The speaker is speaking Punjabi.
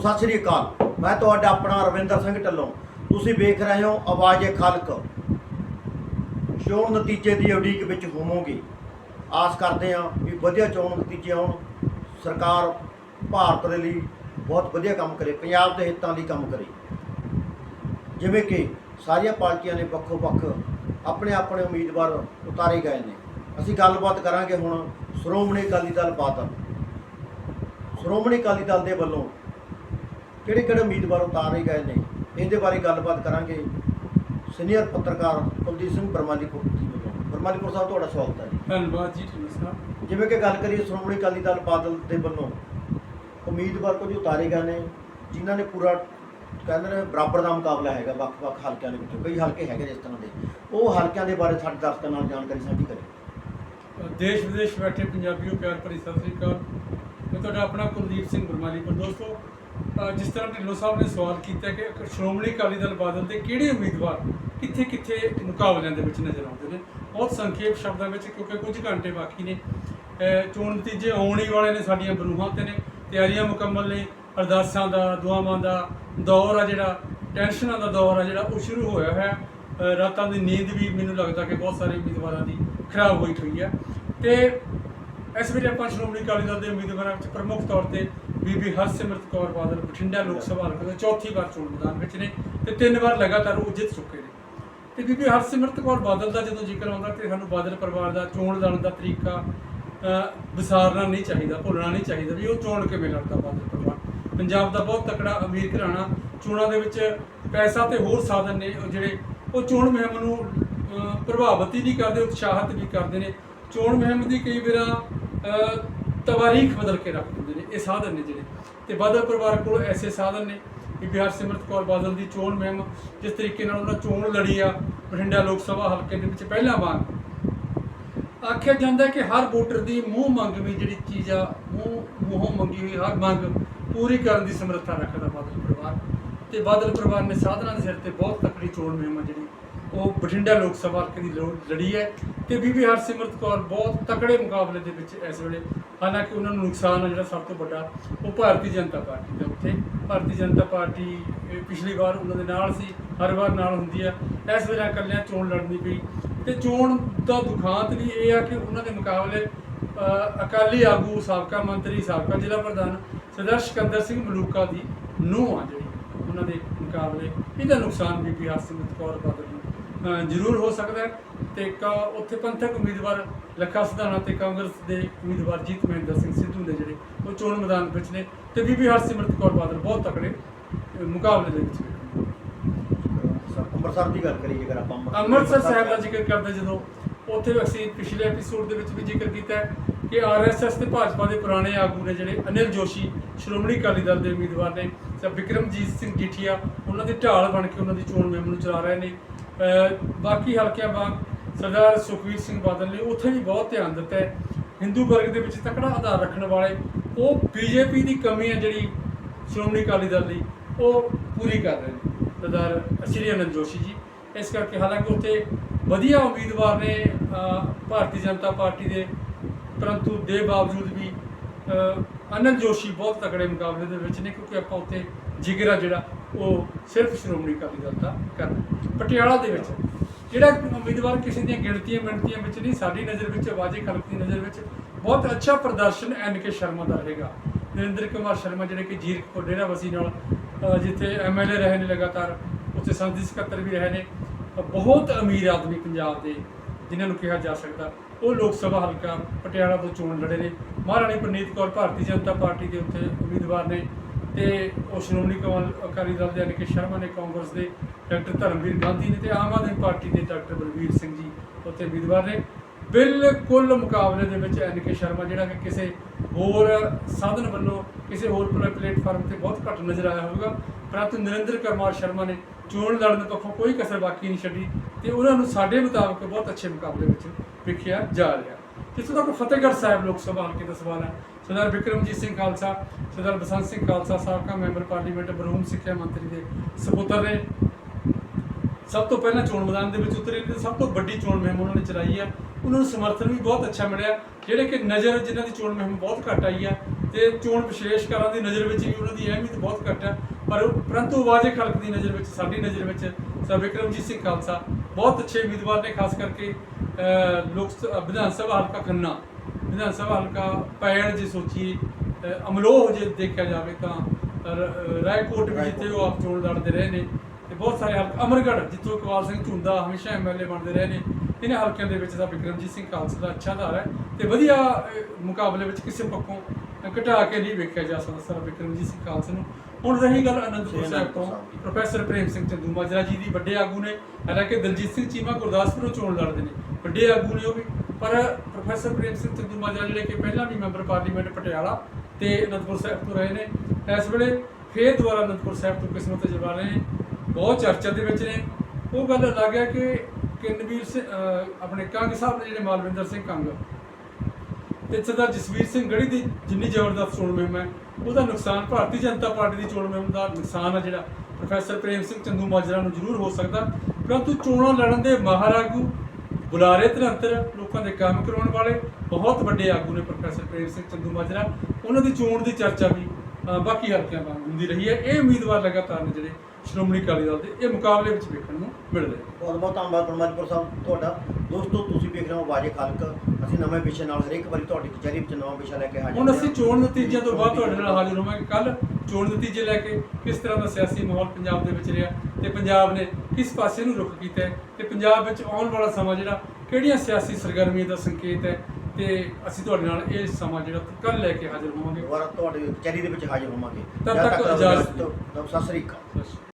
ਸਤਿ ਸ੍ਰੀ ਅਕਾਲ। ਮੈਂ ਤੁਹਾਡਾ ਆਪਣਾ ਰਵਿੰਦਰ ਸਿੰਘ ਢੱਲੋਂ। ਤੁਸੀਂ ਵੇਖ ਰਹੇ ਹੋ ਆਵਾਜ਼ੇ ਖਲਕ। ਚੋਣ ਨਤੀਜੇ ਦੀ ਉਡੀਕ ਵਿੱਚ ਹੋਵੋਗੇ। ਆਸ ਕਰਦੇ ਹਾਂ ਵੀ ਵਧੀਆ ਚੋਣ ਨਤੀਜੇ ਆਉਣ। ਸਰਕਾਰ ਭਾਰਤ ਦੇ ਲਈ ਬਹੁਤ ਵਧੀਆ ਕੰਮ ਕਰੇ, ਪੰਜਾਬ ਦੇ ਹਿੱਤਾਂ ਲਈ ਕੰਮ ਕਰੇ। ਜਿਵੇਂ ਕਿ ਸਾਰੀਆਂ ਪਾਰਟੀਆਂ ਨੇ ਵੱਖੋ ਵੱਖ ਆਪਣੇ ਆਪਣੇ ਉਮੀਦਵਾਰ ਉਤਾਰੇ ਗਏ ਨੇ। ਅਸੀਂ ਗੱਲਬਾਤ ਕਰਾਂਗੇ ਹੁਣ ਸ਼੍ਰੋਮਣੀ ਅਕਾਲੀ ਦਲ ਬਾਦਲ। ਸ਼੍ਰੋਮਣੀ ਅਕਾਲੀ ਦਲ ਦੇ ਵੱਲੋਂ ਕਿਹੜੇ ਕਿਹੜੇ ਉਮੀਦਵਾਰ ਉਤਾਰੇ ਗਏ ਨੇ ਇਹਦੇ ਬਾਰੇ ਗੱਲਬਾਤ ਕਰਾਂਗੇ। ਸੀਨੀਅਰ ਪੱਤਰਕਾਰ ਕੁਲਦੀਪ ਸਿੰਘ ਬਰਮਾਲੀਪੁਰ ਜੀ ਵੱਲੋਂ ਬਰਮਾਲੀਪੁਰ ਸਾਹਿਬ ਤੁਹਾਡਾ ਸਵਾਗਤ ਹੈ ਧੰਨਵਾਦ ਜੀ ਸਾਹਿਬ ਜਿਵੇਂ ਕਿ ਗੱਲ ਕਰੀਏ ਸ਼੍ਰੋਮਣੀ ਅਕਾਲੀ ਦਲ ਬਾਦਲ ਦੇ ਵੱਲੋਂ ਉਮੀਦਵਾਰ ਕੁਝ ਉਤਾਰੇ ਗਏ ਨੇ ਜਿਨ੍ਹਾਂ ਨੇ ਪੂਰਾ ਕਹਿੰਦੇ ਨੇ ਬਰਾਬਰ ਦਾ ਮੁਕਾਬਲਾ ਹੈਗਾ ਵੱਖ-ਵੱਖ ਹਲਕਿਆਂ ਦੇ ਵਿੱਚੋਂ ਕਈ ਹਲਕੇ ਹੈਗੇ ਨੇ ਇਸ ਤਰ੍ਹਾਂ ਦੇ। ਉਹ ਹਲਕਿਆਂ ਦੇ ਬਾਰੇ ਸਾਡੇ ਦਰਸ਼ਕਾਂ ਨਾਲ ਜਾਣਕਾਰੀ ਸਾਂਝੀ ਕਰੇ ਦੇਸ਼ ਵਿਦੇਸ਼ ਬੈਠੇ ਪੰਜਾਬੀਓ, ਪਿਆਰ ਭਰੀ ਸਤਿ ਸ੍ਰੀ ਅਕਾਲ। ਮੈਂ ਤੁਹਾਡਾ ਆਪਣਾ ਕੁਲਦੀਪ ਸਿੰਘ ਬਰਮਾਲੀਪੁਰ ਦੋਸਤੋ ਜਿਸ ਤਰ੍ਹਾਂ ਢਿੱਲੋਂ ਸਾਹਿਬ ਨੇ ਸਵਾਲ ਕੀਤਾ ਕਿ ਸ਼੍ਰੋਮਣੀ ਅਕਾਲੀ ਦਲ ਬਾਦਲ ਦੇ ਕਿਹੜੇ ਉਮੀਦਵਾਰ ਕਿੱਥੇ ਕਿੱਥੇ ਮੁਕਾਬਲਿਆਂ ਦੇ ਵਿੱਚ ਨਜ਼ਰ ਆਉਂਦੇ ਨੇ? ਬਹੁਤ ਸੰਖੇਪ ਸ਼ਬਦਾਂ ਵਿੱਚ, ਕਿਉਂਕਿ ਕੁਝ ਘੰਟੇ ਬਾਕੀ ਨੇ। ਚੋਣ ਨਤੀਜੇ ਆਉਣ ਹੀ ਵਾਲੇ ਨੇ ਸਾਡੀਆਂ ਬਰੂਹਾਂ ਤੇ ਨੇ। ਤਿਆਰੀਆਂ ਮੁਕੰਮਲ ਨੇ। ਅਰਦਾਸਾਂ ਦਾ, ਦੁਆਵਾਂ ਦਾ ਦੌਰ ਆ ਜਿਹੜਾ, ਟੈਨਸ਼ਨਾਂ ਦਾ ਦੌਰ ਆ ਜਿਹੜਾ, ਉਹ ਸ਼ੁਰੂ ਹੋਇਆ ਹੋਇਆ ਰਾਤਾਂ ਦੀ ਨੀਂਦ ਵੀ ਮੈਨੂੰ ਲੱਗਦਾ ਕਿ ਬਹੁਤ ਸਾਰੇ ਉਮੀਦਵਾਰਾਂ ਦੀ ਖਰਾਬ ਹੋਈ ਹੋਈ ਹੈ। ਤੇ ਇਸ ਵੇਲੇ ਆਪਾਂ ਸ਼੍ਰੋਮਣੀ ਅਕਾਲੀ ਦਲ ਦੇ ਉਮੀਦਵਾਰਾਂ ਵਿੱਚ ਪ੍ਰਮੁੱਖ ਤੌਰ ਤੇ ਬੀਬੀ ਹਰਸਿਮਰਤ ਕੌਰ ਬਾਦਲ ਬਠਿੰਡਾ ਲੋਕ ਸਭਾ ਹਲਕੇ ਤੋਂ ਚੌਥੀ ਵਾਰ ਚੋਣ ਮੈਦਾਨ ਵਿੱਚ ਨੇ ਤੇ ਤਿੰਨ ਵਾਰ ਲਗਾਤਾਰ ਉਹ ਜਿੱਤ ਚੁੱਕੇ ਨੇ। ਤੇ ਬੀਬੀ ਹਰਸਿਮਰਤ ਕੌਰ ਬਾਦਲ ਦਾ ਜਦੋਂ ਜ਼ਿਕਰ ਆਉਂਦਾ ਤੇ ਸਾਨੂੰ ਬਾਦਲ ਪਰਿਵਾਰ ਦਾ ਚੋਣ ਲੜਨ ਦਾ ਤਰੀਕਾ ਵਿਸਾਰਨਾ ਨਹੀਂ ਚਾਹੀਦਾ, ਭੁੱਲਣਾ ਨਹੀਂ ਚਾਹੀਦਾ ਵੀ ਉਹ ਚੋਣ ਕਿਵੇਂ ਲੜਦਾ ਬਾਦਲ ਪਰਿਵਾਰ। ਪੰਜਾਬ ਦਾ ਬਹੁਤ ਤਕੜਾ ਅਮੀਰ ਘਰਾਣਾ, ਚੋਣਾਂ ਦੇ ਵਿੱਚ ਪੈਸਾ ਤੇ ਹੋਰ ਸਾਧਨ ਨੇ ਜਿਹੜੇ ਉਹ ਚੋਣ ਮੁਹਿੰਮ ਨੂੰ ਪ੍ਰਭਾਵਿਤ ਹੀ ਨਹੀਂ ਕਰਦੇ, ਉਤਸ਼ਾਹਿਤ ਵੀ ਕਰਦੇ ਨੇ। ਚੋਣ ਮੁਹਿੰਮ ਦੀ ਕਈ ਵਾਰਾਂ ਤਵਾਰੀਖ ਬਦਲ ਕੇ ਰੱਖ ਦਿੰਦੇ ਨੇ, ਇਹ ਸਾਧਨ ਨੇ ਜਿਹੜੇ। ਤੇ ਬਾਦਲ ਪਰਿਵਾਰ ਕੋਲ ਐਸੇ ਸਾਧਨ ਨੇ ਕਿ ਬਿਹਾਰ ਸਿਮਰਤ ਕੌਰ ਬਾਦਲ ਦੀ ਚੋਣ ਮੁਹਿੰਮ, ਜਿਸ ਤਰੀਕੇ ਨਾਲ ਉਹਨਾਂ ਚੋਣ ਲੜੀ ਆ ਬਠਿੰਡਾ ਲੋਕ ਸਭਾ ਹਲਕੇ ਦੇ ਵਿੱਚ ਪਹਿਲਾ ਵਾਰ ਆਖਿਆ ਜਾਂਦਾ ਕਿ ਹਰ ਵੋਟਰ ਦੀ ਮੂੰਹ ਮੰਗ ਵੀ ਜਿਹੜੀ ਚੀਜ਼ ਆ, ਮੂੰਹ, ਮੂੰਹੋਂ ਮੰਗੀ ਹੋਈ ਹਰ ਮੰਗ ਪੂਰੀ ਕਰਨ ਦੀ ਸਮਰੱਥਾ ਰੱਖਦਾ ਬਾਦਲ ਪਰਿਵਾਰ। ਤੇ ਬਾਦਲ ਪਰਿਵਾਰ ਨੇ ਸਾਧਨਾਂ ਦੇ ਸਿਰ ਤੇ ਬਹੁਤ ਤਕੜੀ ਚੋਣ ਮੁਹਿੰਮ ਆ ਜਿਹੜੀ। ਉਹ ਬਠਿੰਡਾ ਲੋਕ ਸਭਾ ਹਲਕੇ ਦੀ ਲੋ- ਲੜੀ ਹੈ ਤੇ ਬੀਬੀ ਹਰਸਿਮਰਤ ਕੌਰ ਬਹੁਤ ਤਕੜੇ ਮੁਕਾਬਲੇ ਦੇ ਵਿੱਚ ਇਸ ਵੇਲੇ, ਹਾਲਾਂਕਿ ਉਹਨਾਂ ਨੂੰ ਨੁਕਸਾਨ ਆ ਜਿਹੜਾ ਸਭ ਤੋਂ ਵੱਡਾ, ਉਹ ਭਾਰਤੀ ਜਨਤਾ ਪਾਰਟੀ ਦਾ ਉੱਥੇ। ਭਾਰਤੀ ਜਨਤਾ ਪਾਰਟੀ ਪਿਛਲੀ ਵਾਰ ਉਹਨਾਂ ਦੇ ਨਾਲ ਸੀ, ਹਰ ਵਾਰ ਨਾਲ ਹੁੰਦੀ ਆ। ਇਸ ਵੇਲੇ ਇਕੱਲਿਆਂ ਚੋਣ ਲੜਨੀ ਪਈ। ਤੇ ਚੋਣ ਦਾ ਦੁਖਾਂਤ ਵੀ ਇਹ ਆ ਕਿ ਉਹਨਾਂ ਦੇ ਮੁਕਾਬਲੇ ਅਕਾਲੀ ਆਗੂ, ਸਾਬਕਾ ਮੰਤਰੀ, ਸਾਬਕਾ ਜ਼ਿਲ੍ਹਾ ਪ੍ਰਧਾਨ ਸਰਦਾਰ ਸਿਕੰਦਰ ਸਿੰਘ ਮਲੂਕਾ ਦੀ ਨੂੰਹ ਆ ਜਿਹੜੀ। ਉਹਨਾਂ ਦੇ ਮੁਕਾਬਲੇ ਇਹਦਾ ਨੁਕਸਾਨ ਬੀਬੀ ਹਰਸਿਮਰਤ ਕੌਰ ਬਾਦਲ ਨੂੰ। ਜ਼ਰੂਰ ਹੋ ਸਕਦਾ ਹੈ ਤੇ ਉੱਥੇ ਪੰਥਕ ਉਮੀਦਵਾਰ ਲੱਖਾ ਸਿਧਾਣਾ ਤੇ ਕਾਂਗਰਸ ਦੇ ਉਮੀਦਵਾਰ ਜੀਤ ਮਹਿੰਦਰ ਸਿੰਘ ਸਿੱਧੂ ਦੇ ਜਿਹੜੇ ਉਹ ਚੋਣ ਮੈਦਾਨ ਵਿੱਚ ਨੇ ਤੇ ਬੀਬੀ ਹਰਸਿਮਰਤ ਕੌਰ ਬਾਦਲ ਬਹੁਤ ਤਕੜੇ ਮੁਕਾਬਲੇ ਦੇ ਵਿੱਚ ਅੰਮ੍ਰਿਤਸਰ ਦੀ ਗੱਲ ਕਰੀਏ ਜੇਕਰ ਆਪਾਂ ਅੰਮ੍ਰਿਤਸਰ ਸਾਹਿਬ ਦਾ ਜ਼ਿਕਰ ਕਰਦੇ ਜਦੋਂ ਉੱਥੇ ਅਸੀਂ ਪਿਛਲੇ ਐਪੀਸੋਡ ਦੇ ਵਿੱਚ ਵੀ ਜ਼ਿਕਰ ਕੀਤਾ ਹੈ ਕਿ ਆਰਐਸਐਸ ਤੇ ਭਾਜਪਾ ਦੇ ਪੁਰਾਣੇ ਆਗੂ ਨੇ ਜਿਹੜੇ ਅਨਿਲ ਜੋਸ਼ੀ, ਸ਼੍ਰੋਮਣੀ ਅਕਾਲੀ ਦਲ ਦੇ ਉਮੀਦਵਾਰ ਨੇ ਤੇ ਵਿਕਰਮਜੀਤ ਸਿੰਘ ਜੀਠੀਆ, ਉਹਨਾਂ ਦੀ ਢਾਲ ਬਣ ਕੇ ਉਹਨਾਂ ਦੀ ਚੋਣ ਮੁਹਿੰਮ ਨੂੰ ਚਲਾ ਰਹੇ ਨੇ। ਬਾਕੀ ਹਲਕਿਆਂ ਵਾਂਗ ਸਰਦਾਰ ਸੁਖਵੀਰ ਸਿੰਘ ਬਾਦਲ ਨੇ ਉੱਥੇ ਵੀ ਬਹੁਤ ਧਿਆਨ ਦਿੱਤਾ ਹੈ। ਹਿੰਦੂ ਵਰਗ ਦੇ ਵਿੱਚ ਤਕੜਾ ਆਧਾਰ ਰੱਖਣ ਵਾਲੇ ਉਹ ਬੀਜੇਪੀ ਦੀ ਕਮੀ ਹੈ ਜਿਹੜੀ ਸ਼੍ਰੋਮਣੀ ਅਕਾਲੀ ਦਲ ਦੀ, ਉਹ ਪੂਰੀ ਕਰ ਰਹੇ ਨੇ। ਸਰਦਾਰ ਸ਼੍ਰੀ ਅਨੰਦ ਜੋਸ਼ੀ ਜੀ, ਇਸ ਕਰਕੇ ਹਾਲਾਂਕਿ ਉੱਥੇ ਵਧੀਆ ਉਮੀਦਵਾਰ ਨੇ ਭਾਰਤੀ ਜਨਤਾ ਪਾਰਟੀ ਦੇ ਪਰੰਤੂ ਦੇ ਬਾਵਜੂਦ ਵੀ ਅਨੰਦ ਜੋਸ਼ੀ ਬਹੁਤ ਤਕੜੇ ਮੁਕਾਬਲੇ ਦੇ ਵਿੱਚ ਨੇ ਕਿਉਂਕਿ ਆਪਾਂ ਉੱਥੇ ਜ਼ਿਕਰ ਆ ਜਿਹੜਾ ਉਹ ਸਿਰਫ ਸ਼੍ਰੋਮਣੀ ਅਕਾਲੀ ਦਲ ਦਾ ਕਰਨਾ ਪਟਿਆਲਾ ਦੇ ਵਿੱਚ ਜਿਹੜਾ ਉਮੀਦਵਾਰ ਕਿਸੇ ਦੀਆਂ ਗਿਣਤੀਆਂ ਮਿਣਤੀਆਂ ਵਿੱਚ ਨਹੀਂ ਸਾਡੀ ਨਜ਼ਰ ਵਿੱਚ ਆਵਾਜ਼ੇ ਖਲਕ ਦੀ ਨਜ਼ਰ ਵਿੱਚ ਬਹੁਤ ਅੱਛਾ ਪ੍ਰਦਰਸ਼ਨ ਐਨ ਕੇ ਸ਼ਰਮਾ ਦਾ ਰਹੇਗਾ। ਨਰਿੰਦਰ ਕੁਮਾਰ ਸ਼ਰਮਾ ਜਿਹੜੇ ਕਿ ਜੀਰਕਪੁਰ ਡੇਰਾਬਸੀ ਨਾਲ ਅਹ, ਜਿੱਥੇ ਐਮਐਲਏ ਰਹੇ ਨੇ ਲਗਾਤਾਰ ਉੱਥੇ ਸੰਸਦੀ ਸਕੱਤਰ ਵੀ ਰਹੇ ਨੇ। ਬਹੁਤ ਅਮੀਰ ਆਦਮੀ ਪੰਜਾਬ ਦੇ ਜਿਨ੍ਹਾਂ ਨੂੰ ਕਿਹਾ ਜਾ ਸਕਦਾ। ਉਹ ਲੋਕ ਸਭਾ ਹਲਕਾ ਪਟਿਆਲਾ ਤੋਂ ਚੋਣ ਲੜੇ ਨੇ। ਮਹਾਰਾਣੀ ਪ੍ਰਨੀਤ ਕੌਰ ਭਾਰਤੀ ਜਨਤਾ ਪਾਰਟੀ ਦੇ ਉੱਥੇ ਉਮੀਦਵਾਰ ਨੇ ਤੇ ਉਹ ਸ਼੍ਰੋਮਣੀ ਕਮਲ ਅਕਾਲੀ ਦਲ ਦੇ ਅਨਿਕੇ ਸ਼ਰਮਾ ਨੇ, ਕਾਂਗਰਸ ਦੇ ਡਾਕਟਰ ਧਰਮਵੀਰ ਗਾਂਧੀ ਨੇ ਤੇ ਆਮ ਆਦਮੀ ਪਾਰਟੀ ਦੇ ਡਾਕਟਰ ਬਲਵੀਰ ਸਿੰਘ ਜੀ ਉੱਥੇ ਉਮੀਦਵਾਰ ਨੇ। ਬਿਲਕੁਲ ਮੁਕਾਬਲੇ ਦੇ ਵਿੱਚ ਐਨਕੇ ਸ਼ਰਮਾ, ਜਿਹੜਾ ਕਿ ਕਿਸੇ ਹੋਰ ਸਾਧਨ ਵੱਲੋਂ ਕਿਸੇ ਹੋਰ ਪਲੇਟਫਾਰਮ ਤੇ ਬਹੁਤ ਘੱਟ ਨਜ਼ਰ ਆਇਆ ਹੋਵੇਗਾ ਪਰੰਤੂ ਨਰਿੰਦਰ ਕੁਮਾਰ ਸ਼ਰਮਾ ਨੇ ਚੋਣ ਲੜਨ ਪੱਖੋਂ ਕੋਈ ਕਸਰ ਬਾਕੀ ਨਹੀਂ ਛੱਡੀ ਤੇ ਉਹਨਾਂ ਨੂੰ ਸਾਡੇ ਮੁਤਾਬਕ ਬਹੁਤ ਅੱਛੇ ਮੁਕਾਬਲੇ ਵਿੱਚ ਵੇਖਿਆ ਜਾ ਰਿਹਾ। ਜਿੱਥੋਂ ਤੱਕ ਫਤਿਹਗੜ੍ਹ ਸਾਹਿਬ ਲੋਕ ਸਭਾ ਹਲਕੇ ਦਾ ਸਵਾਲ ਹੈ। ਸਰਦਾਰ ਵਿਕਰਮਜੀਤ ਸਿੰਘ ਖਾਲਸਾ, ਸਰਦਾਰ ਬਸੰਤ ਸਿੰਘ ਖਾਲਸਾ ਸਾਬਕਾ ਮੈਂਬਰ ਪਾਰਲੀਮੈਂਟ ਬਰੂਮ ਸਿੱਖਿਆ ਮੰਤਰੀ ਦੇ ਸਪੁੱਤਰ ਨੇ ਸਭ ਤੋਂ ਪਹਿਲਾਂ ਚੋਣ ਮੈਦਾਨ ਦੇ ਵਿੱਚ ਉਤਰੇ ਤੇ ਸਭ ਤੋਂ ਵੱਡੀ ਚੋਣ ਮੁਹਿੰਮ ਉਹਨਾਂ ਨੇ ਚਲਾਈ ਆ। ਉਹਨਾਂ ਨੂੰ ਸਮਰਥਨ ਵੀ ਬਹੁਤ ਅੱਛਾ ਮਿਲਿਆ। ਜਿਹੜੇ ਕਿ ਨਜ਼ਰ ਜਿਨ੍ਹਾਂ ਦੀ ਚੋਣ ਮੁਹਿੰਮ ਬਹੁਤ ਘੱਟ ਆਈ ਆ ਤੇ ਚੋਣ ਵਿਸ਼ੇਸ਼ਕਾਰਾਂ ਦੀ ਨਜ਼ਰ ਵਿੱਚ ਵੀ ਉਹਨਾਂ ਦੀ ਅਹਿਮੀਅਤ ਬਹੁਤ ਘੱਟ ਹੈ ਪਰ ਪਰੰਤੂ ਆਵਾਜ਼ੇ ਖਲਕ ਦੀ ਨਜ਼ਰ ਵਿੱਚ, ਸਾਡੀ ਨਜ਼ਰ ਵਿੱਚ ਸਰ ਵਿਕਰਮਜੀਤ ਸਿੰਘ ਖਾਲਸਾ ਬਹੁਤ ਅੱਛੇ ਉਮੀਦਵਾਰ ਨੇ, ਖਾਸ ਕਰਕੇ ਲੋਕ ਸ- ਵਿਧਾਨ ਸਭਾ ਹਲਕਾ ਖੰਨਾ। ਵਿਧਾਨ ਸਭਾ ਹਲਕਾ ਪੈਣ ਜੇ ਸੋਚੀਏ ਅਮਲੋਹ ਜੇ ਦੇਖਿਆ ਜਾਵੇ ਤਾਂ ਰਾਏਕੋਟ ਵੀ ਜਿੱਥੇ ਉਹ ਆਪ ਚੋਣ ਲੜਦੇ ਰਹੇ ਨੇ। ਤੇ ਬਹੁਤ ਸਾਰੇ ਹਲਕੇ ਅਮਰਗੜ੍ਹ ਜਿੱਥੋਂ ਇਕਬਾਲ ਸਿੰਘ ਝੁੰਦਾ ਹਮੇਸ਼ਾ ਐਮਐਲਏ ਬਣਦੇ ਰਹੇ ਨੇ ਇਹਨਾਂ ਹਲਕਿਆਂ ਦੇ ਵਿੱਚ ਤਾਂ ਵਿਕਰਮਜੀਤ ਸਿੰਘ ਖਾਲਸਾ ਦਾ ਅੱਛਾ ਆਧਾਰ ਹੈ ਤੇ ਵਧੀਆ ਮੁਕਾਬਲੇ ਵਿੱਚ ਕਿਸੇ ਪੱਖੋਂ ਘਟਾ ਕੇ ਨਹੀਂ ਵੇਖਿਆ ਜਾ ਸਕਦਾ ਸਰ ਵਿਕਰਮਜੀਤ ਸਿੰਘ ਖਾਲਸਾ ਨੂੰ। ਹੁਣ ਰਹੀ ਗੱਲ ਅਨੰਦਪੁਰ ਸਾਹਿਬ ਤੋਂ। ਪ੍ਰੋਫੈਸਰ ਪ੍ਰੇਮ ਸਿੰਘ ਚੰਦੂ ਮਾਜਰਾ ਜੀ ਦੀ ਵੱਡੇ ਆਗੂ ਨੇ ਹਾਲਾਂਕਿ ਦਲਜੀਤ ਸਿੰਘ ਚੀਮਾ ਗੁਰਦਾਸਪੁਰੋਂ ਚੋਣ ਲੜਦੇ ਨੇ। ਵੱਡੇ ਆਗੂ ਨੇ ਉਹ ਵੀ ਪਰ ਪ੍ਰੋਫੈਸਰ ਪ੍ਰੇਮ ਸਿੰਘ ਚੰਦੂ ਮਾਜਰਾ ਜਿਹੜੇ ਕਿ ਪਹਿਲਾਂ ਵੀ ਮੈਂਬਰ ਪਾਰਲੀਮੈਂਟ ਪਟਿਆਲਾ ਤੇ ਅਨੰਦਪੁਰ ਸਾਹਿਬ ਤੋਂ ਰਹੇ ਨੇ। ਇਸ ਵੇਲੇ ਫੇਰ ਦੁਬਾਰਾ ਅਨੰਦਪੁਰ ਸਾਹਿਬ ਤੋਂ ਕਿਸਮਤ ਜਵਾ ਰਹੇ ਨੇ। ਬਹੁਤ ਚਰਚਾ ਦੇ ਵਿੱਚ ਨੇ। ਉਹ ਗੱਲ ਅਲੱਗ ਹੈ ਕਿ ਕਿਨਵੀਰ ਸਿੰਘ ਆਪਣੇ ਕੰਗ ਸਾਹਿਬ ਨੇ ਜਿਹੜੇ ਮਾਲਵਿੰਦਰ ਸਿੰਘ ਕੰਗ। ਤੇ ਸਰਦਾਰ ਜਸਵੀਰ ਸਿੰਘ ਗੜੀ ਦੀ ਜਿੰਨੀ ਜ਼ਬਰਦਸਤ ਚੋਣ ਮੁਹਿੰਮ ਹੈ, ਉਹਦਾ ਨੁਕਸਾਨ ਭਾਰਤੀ ਜਨਤਾ ਪਾਰਟੀ ਦੀ ਚੋਣ ਮੁਹਿੰਮ ਦਾ ਨੁਕਸਾਨ ਹੈ ਜਿਹੜਾ। ਪ੍ਰੋਫੈਸਰ ਪ੍ਰੇਮ ਸਿੰਘ ਚੰਦੂ ਮਾਜਰਾ ਨੂੰ ਜ਼ਰੂਰ ਹੋ ਸਕਦਾ। ਪਰੰਤੂ ਚੋਣਾਂ ਲੜਨ ਦੇ ਮਾਹਰ ਆਗੂ, ਬੁਲਾਰੇ ਧਰੰਤਰ ਲੋਕਾਂ ਦੇ ਕੰਮ ਕਰਾਉਣ ਵਾਲੇ, ਬਹੁਤ ਵੱਡੇ ਆਗੂ ਨੇ ਪ੍ਰੋਫੈਸਰ ਪ੍ਰੇਮ ਸਿੰਘ ਚੰਦੂ ਮਾਜਰਾ। ਉਹਨਾਂ ਦੀ ਚੋਣ ਦੀ ਚਰਚਾ ਵੀ ਬਾਕੀ ਹਲਕਿਆਂ ਵਾਂਗ ਹੁੰਦੀ ਰਹੀ ਹੈ। ਇਹ ਉਮੀਦਵਾਰ ਲਗਾਤਾਰ ਨੇ ਜਿਹੜੇ ਸ਼੍ਰੋਮਣੀ ਅਕਾਲੀ ਦਲ ਦੇ ਇਹ ਮੁਕਾਬਲੇ ਵਿੱਚ ਵੇਖਣ ਨੂੰ ਮਿਲ ਰਹੇ ਨੇ। ਬਹੁਤ ਬਹੁਤ ਧੰਨਵਾਦ ਪਰਮਾਜਪੁਰ ਸਾਹਿਬ ਤੁਹਾਡਾ। ਦੋਸਤੋ ਤੁਸੀਂ ਵੇਖ ਰਹੇ ਹੋ ਆਵਾਜ਼ੇ ਖਲਕ। ਅਸੀਂ ਨਵੇਂ ਵਿਸ਼ੇ ਨਾਲ ਹਰੇਕ ਵਾਰੀ ਤੁਹਾਡੀ ਕਚਹਿਰੀ ਵਿੱਚ ਨਵਾਂ ਵਿਸ਼ਾ ਲੈ ਕੇ ਹਾਜ਼ਰ ਹੁਣ। ਅਸੀਂ ਚੋਣ ਨਤੀਜਿਆਂ ਤੋਂ ਬਾਅਦ ਤੁਹਾਡੇ ਨਾਲ ਹਾਜ਼ਰ ਹੋਵਾਂਗੇ। ਕੱਲ ਚੋਣ ਨਤੀਜੇ ਲੈ ਕੇ ਕਿਸ ਤਰ੍ਹਾਂ ਦਾ ਸਿਆਸੀ ਮਾਹੌਲ ਪੰਜਾਬ ਦੇ ਵਿੱਚ ਰਿਹਾ ਤੇ ਪੰਜਾਬ ਨੇ ਕਿਸ ਪਾਸੇ ਨੂੰ ਰੁਖ ਕੀਤਾ ਹੈ ਤੇ ਪੰਜਾਬ ਵਿੱਚ ਆਉਣ ਵਾਲਾ ਸਮਾਂ ਜਿਹੜਾ ਕਿਹੜੀਆਂ ਸਿਆਸੀ ਸਰਗਰਮੀਆਂ ਦਾ ਸੰਕੇਤ ਹੈ ਤੇ ਅਸੀਂ ਤੁਹਾਡੇ ਨਾਲ ਇਹ ਸਮਾਂ ਜਿਹੜਾ ਕੱਲ ਲੈ ਕੇ ਹਾਜ਼ਰ ਹੋਵਾਂਗੇ। ਦੁਬਾਰਾ ਤੁਹਾਡੀ ਕਚਹਿਰੀ ਦੇ ਵਿੱਚ ਹਾਜ਼ਰ ਹੋਵਾਂਗੇ। ਤਦ ਤੱਕ ਇਜਾਜ਼ਤ ਸਤਿ ਸ਼੍ਰੀ ਅਕਾਲ।